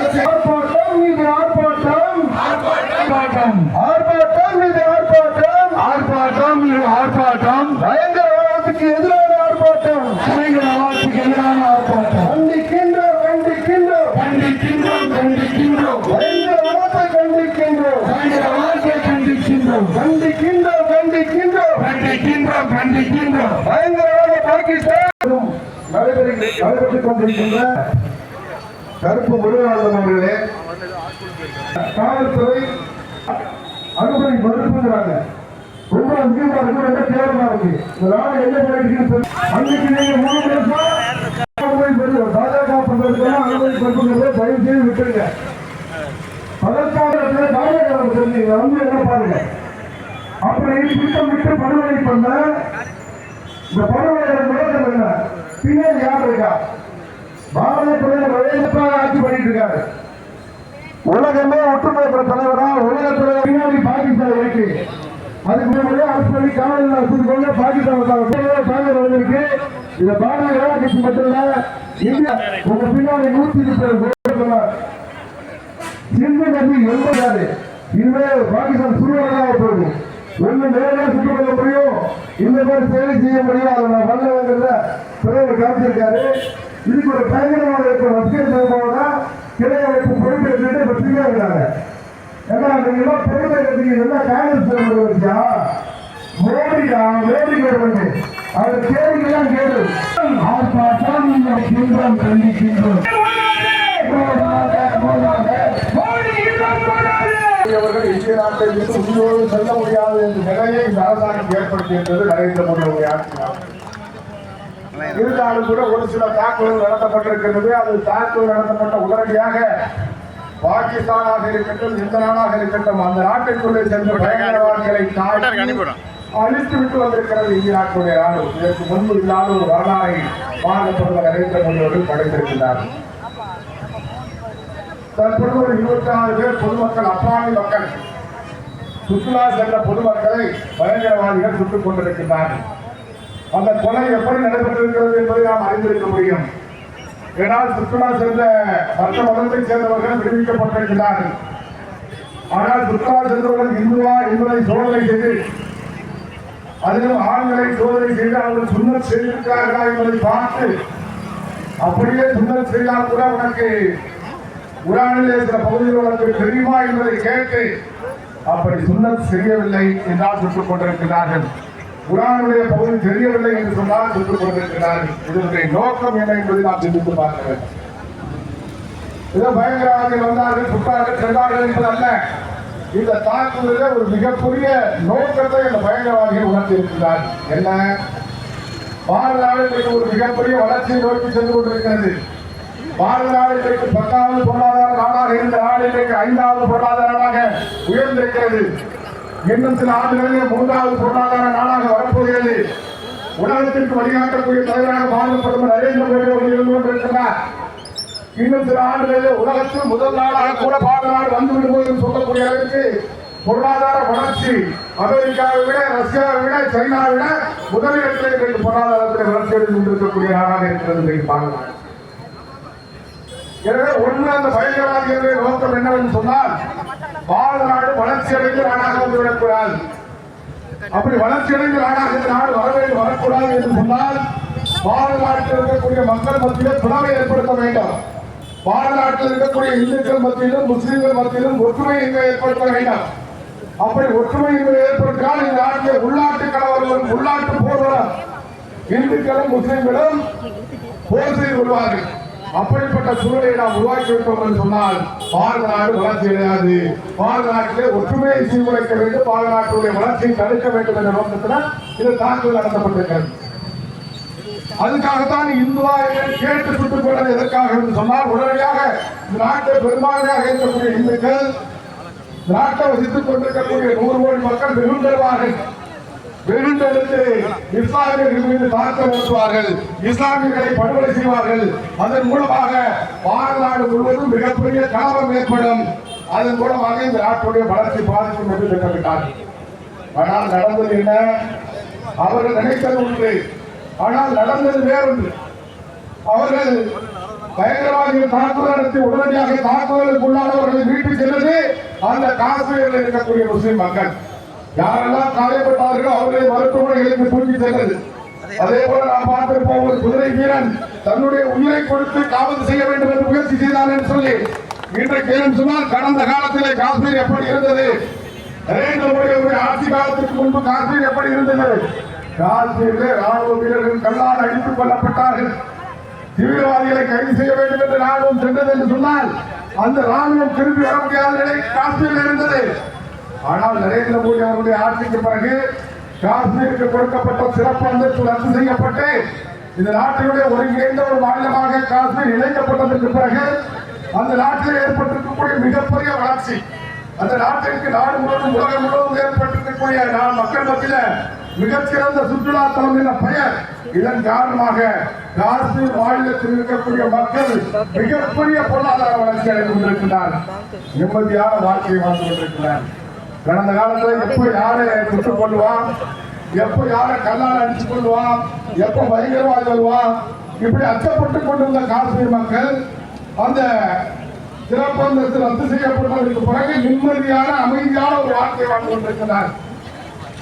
ஆர்ப்பாட்டம் இது ஆர்ப்பாட்டம் ஆர்ப்பாட்டம். ஆர்ப்பாட்டம் இது ஆர்ப்பாட்டம் ஆர்ப்பாட்டம் இது ஆர்ப்பாட்டம் பயங்கரவாதத்துக்கு எதிரான ஆர்ப்பாட்டம் பயங்கரவாதத்துக்கு எதிரான ஆர்ப்பாட்டம் கண்டிக்கின்றோம் கண்டிக்கின்றோம் கண்டிக்கின்றோம் கண்டிக்கின்றோம் பயங்கரவாதத்தை கண்டிக்கின்றோம் பயங்கரவாதத்தை கண்டிக்கின்றோம் கண்டிக்கின்றோம் கண்டிக்கின்றோம் கண்டிக்கின்றோம் கண்டிக்கின்றோம் பயங்கரவாத பாகிஸ்தான் நடைபெறுகிற- நடைபெற்றுக் கொண்டிருக்கின்ற கருப்பு முருகானந்தம் அவர்களே. காவல்துறை அனுமதி மறுப்புங்கிறாங்க. ரொம்ப அதிகமா இருக்கு ரொம்ப கேவலமா இருக்கு. இந்த என்ன பண்ணிட்டு அன்னைக்கு நீங்க மூணு வருஷம் பாஜக பண்றதுக்கெல்லாம் அனுமதி பெறுங்கிறத தயவு செய்து விட்டுருங்க. அதற்காக பாஜக தெரிஞ்சீங்க வந்து என்ன பாருங்க? அப்புறம் திட்டமிட்டு படுகொலை பண்ண இந்த படுகொலை நோக்கம் என்ன? பின்னாடி யார் இருக்கா பாரதிய பிரதமர் நரேந்திர ஆட்சி பண்ணிட்டு இருக்காரு. உலகமே ஒற்றுமை தலைவரா? உலகத்துல பின்னாடி பாகிஸ்தான் இருக்கு அதுக்கு முன்னாடி அரசு காவலில் வச்சிருக்கோங்க பாகிஸ்தான் வந்தாங்க. தாங்கள் வந்திருக்கு. இந்த பாரதிய ஜனதா கட்சி மட்டும் இல்ல இந்தியா. உங்க பின்னாடி நூத்தி முப்பது சிந்து நதி எண்பதாரு இனிமே பாகிஸ்தான் சுடுவதாக போகுது ஒண்ணு நேரடியா சுட்டு கொள்ள முடியும். இந்த மாதிரி செயலை செய்ய முடியும் அதை நான் வல்லவங்கிறத பிறகு காமிச்சிருக்காரு. இதுக்கு ஒரு பயங்கரமாக இருக்கிற ரசிகர் சம்பவம்னா கிளை அமைப்பு பொறுப்பேற்றுட்டு இப்ப ஃப்ரீயா இருக்காங்க. ஏன்னா நீங்க எல்லாம் பொறுப்பை கட்டிங்க காங்கிரஸ் தலைவர் வச்சா? மோடியா மோடி கவர்மெண்ட் அவர் கேள்விக்கெல்லாம் கேடு ஆர்ப்பாட்டம் கண்டிக்கின்றோம் அவர்கள் இந்திய நாட்டை விட்டு உயிரோடு செல்ல முடியாது என்ற நிலையை இந்த அரசாங்கம் ஏற்படுத்தியிருந்தது நரேந்திர மோடியுடைய ஆட்சியாகும் இருந்தாலும் கூட ஒரு சில தாக்குதல் நடத்தப்பட்டிருக்கிறது அது தாக்குதல் நடத்தப்பட்ட உடனடியாக பாகிஸ்தானாக இருக்கட்டும் எந்த நாடாக இருக்கட்டும் அந்த நாட்டிற்குள்ளே சென்ற பயங்கரவாதிகளை அழித்து விட்டு வந்திருக்கிறது இந்திய நாட்டுடைய நாடு இதற்கு முன்பு இல்லாத ஒரு வரலாறை மாநில பிரதமர் நரேந்திர மோடி அவர்கள் படைத்திருக்கிறார். தற்பொழுது ஒரு இருபத்தி நாலு பேர் பொதுமக்கள் அப்பாவி மக்கள் சுற்றுலா சென்ற பொதுமக்களை பயங்கரவாதிகள் சுட்டுக் கொண்டிருக்கின்றார்கள். அந்த கொலை எப்படி நடைபெற்றிருக்கிறது என்பதை நாம் அறிந்திருக்க முடியும். ஏனால் சுற்றுலா சென்ற மற்ற மதத்தைச் சேர்ந்தவர்கள் விடுவிக்கப்பட்டிருக்கிறார்கள். ஆனால் சுற்றுலா சென்றவர்கள் இந்துவா என்பதை சோதனை செய்து அதிலும் ஆண்களை சோதனை செய்து அவர்கள் சுண்ணத் செய்திருக்கிறார்களா என்பதை பார்த்து அப்படியே சுண்ணத் செய்தால் கூட உனக்கு குரானிலே சில பகுதிகள் உனக்கு தெரியுமா என்பதை கேட்டு அப்படி சுண்ணத் செய்யவில்லை என்றால் சுட்டுக் கொண்டிருக்கிறார்கள். குரானுடைய பகுதி தெரியவில்லை என்று சொன்னால் சுட்டுக் கொண்டிருக்கிறார்கள். இதனுடைய நோக்கம் என்ன என்பதை நாம் சிந்தித்து பார்க்க வேண்டும். இதோ பயங்கரவாதிகள் வந்தார்கள் சுட்டார்கள் சென்றார்கள் என்பது அல்ல. இந்த தாக்குதலில் ஒரு மிகப்பெரிய நோக்கத்தை இந்த பயங்கரவாதிகள் உணர்த்தி இருக்கிறார் என்ன பாரதாவில் ஒரு மிகப்பெரிய வளர்ச்சியை நோக்கி சென்று கொண்டிருக்கிறது. பாரத நாடு இன்றைக்கு பத்தாவது பொருளாதார நாடாக இருந்த நாடு இன்றைக்கு ஐந்தாவது பொருளாதார நாடாக உயர்ந்திருக்கிறது. இன்னும் சில ஆண்டுகளில் மூன்றாவது பொருளாதார நாடாக வரப்போகிறது. உலகத்திற்கு வழிகாட்டக்கூடிய தலைவராக பாரத பிரதமர் நரேந்திர மோடி அவர்கள் இருந்து கொண்டிருக்கிறார். இன்னும் சில ஆண்டுகளில் உலகத்தில் முதல் நாடாக கூட பாரத நாடு வந்து விடுவோம் என்று சொல்லக்கூடிய அளவிற்கு பொருளாதார வளர்ச்சி அமெரிக்காவை விட ரஷ்யாவை விட சைனாவை விட முதலிடத்தில் பொருளாதாரத்தில் வளர்ச்சி அடைந்து கொண்டிருக்கக்கூடிய நாடாக இருக்கிறது இன்றைக்கு பாரத எனவே ஒன்று அந்த பயங்கரவாதிகளுடைய நோக்கம் என்னவென்று சொன்னால் பாரத நாடு வளர்ச்சி அடைந்த நாடாக வந்துவிடக்கூடாது அப்படி வளர்ச்சி அடைந்த நாடாக இந்த நாடு வரவே வரக்கூடாது என்று சொன்னால் பாரத நாட்டில் இருக்கக்கூடிய மக்கள் மத்தியிலே பிளவை ஏற்படுத்த வேண்டும். பாரத நாட்டில் இருக்கக்கூடிய இந்துக்கள் மத்தியிலும் முஸ்லீம்கள் மத்தியிலும் ஒற்றுமையின்மை ஏற்படுத்த வேண்டும். அப்படி ஒற்றுமையின்மை ஏற்பட்டால் இந்த நாட்டில் உள்நாட்டு கலவர்களும் உள்நாட்டு போர்களும் இந்துக்களும் முஸ்லீம்களும் போர் செய்து கொள்வார்கள். அப்படிப்பட்ட சூழலை நாம் உருவாக்கி விட்டோம் என்று சொன்னால் பாரத நாடு வளர்ச்சி அடையாது. பாரத நாட்டிலே ஒற்றுமையை சீர்குலைக்க வேண்டும். பாரத நாட்டுடைய வளர்ச்சியை தடுக்க வேண்டும் என்ற நோக்கத்தில் இது தாக்குதல் நடத்தப்பட்டிருக்கிறது. அதுக்காகத்தான் இந்துவா கேட்டு சுட்டுக் கொண்டது எதற்காக என்று சொன்னால் உடனடியாக நாட்டை பெரும்பான்மையாக இருக்கக்கூடிய இந்துக்கள் நாட்டை வசித்துக் கொண்டிருக்கக்கூடிய நூறு கோடி மக்கள் வெகுண்டெழுவார்கள் வெகுண்டெழுந்து இஸ்லாமியர்கள் மீது தாக்கம் நடத்துவார்கள் இஸ்லாமியர்களை படுகொலை செய்வார்கள். அதன் மூலமாக பாரத நாடு முழுவதும் மிகப்பெரிய கலவரம் ஏற்படும். அதன் மூலமாக இந்த நாட்டுடைய வளர்ச்சி பாதிக்கும் என்று திட்டமிட்டார்கள் ஆனால் நடந்தது என்ன? அவர்கள் நினைத்தது ஒன்று ஆனால் நடந்தது வேறொன்று. அவர்கள் பயங்கரவாதிகள் தாக்குதல் நடத்தி உடனடியாக தாக்குதலுக்கு உள்ளானவர்களை மீட்டு செல்வது அந்த காஷ்மீரில் இருக்கக்கூடிய முஸ்லிம் மக்கள். யாரெல்லாம் காயப்பட்டார்களோ அவர்களை மருத்துவமனைகளுக்கு தூக்கி செல்வது அதே போல நாம் பார்த்திருப்போம் ஒரு குதிரை வீரன் தன்னுடைய உயிரை கொடுத்து காவல் செய்ய வேண்டும் என்று முயற்சி செய்தான் என்று சொல்லி இன்றைக்கு சொன்னால் கடந்த காலத்திலே காஷ்மீர் எப்படி இருந்தது? நரேந்திர மோடி அவருடைய ஆட்சி காலத்திற்கு முன்பு காஷ்மீர் எப்படி இருந்தது? காஷ்மீரிலே ராணுவ வீரர்கள் கல்லால் அடித்துக் கொல்லப்பட்டார்கள். தீவிரவாதிகளை கைது செய்ய வேண்டும் என்று ராணுவம் சென்றது என்று சொன்னால் அந்த ராணுவம் திரும்பி வர முடியாத நிலை காஷ்மீரில் இருந்தது. ஆனால் நரேந்திர மோடி அவருடைய ஆட்சிக்கு பிறகு காஷ்மீருக்கு கொடுக்கப்பட்ட சிறப்பு அந்தஸ்து ரத்து செய்யப்பட்டு இந்த நாட்டினுடைய ஒருங்கிணைந்த ஒரு மாநிலமாக காஷ்மீர் இணைக்கப்பட்டதற்கு பிறகு அந்த நாட்டில் ஏற்பட்டிருக்கக்கூடிய மிகப்பெரிய வளர்ச்சி. அந்த நாட்டிற்கு நாடு முழுவதும் உலகம் முழுவதும் ஏற்பட்டிருக்கக்கூடிய நான் மக்கள் மத்தியில் மிகச்சிறந்த சுற்றுலா தலம் என்ற பெயர். இதன் காரணமாக காஷ்மீர் மாநிலத்தில் இருக்கக்கூடிய மக்கள் மிகப்பெரிய பொருளாதார வளர்ச்சி அடைந்து கொண்டிருக்கிறார் நிம்மதியான வாழ்க்கையை வாழ்ந்து கொண்டிருக்கிறார் கடந்த காலத்துல எப்ப யாரை சுட்டுக் கொள்வான்? எப்ப யாரை கல்லால் அடிச்சு கொள்வான்? எப்ப பயங்கரவாதி வருவான் இப்படி அச்சப்பட்டு கொண்டிருந்த காஷ்மீர் மக்கள் அந்த சிறப்பு ரத்து செய்யப்பட்டதற்கு பிறகு நிம்மதியான அமைதியான ஒரு வாழ்க்கை வாழ்ந்து கொண்டிருக்கிறார்.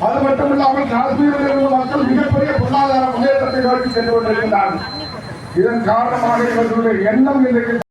அது மட்டும் இல்லாமல் காஷ்மீரில் இருந்த மக்கள் மிகப்பெரிய பொருளாதார முன்னேற்றத்தை நோக்கி சென்று கொண்டிருக்கிறார்கள். இதன் காரணமாக இவர்களுடைய எண்ணம் இன்றைக்கு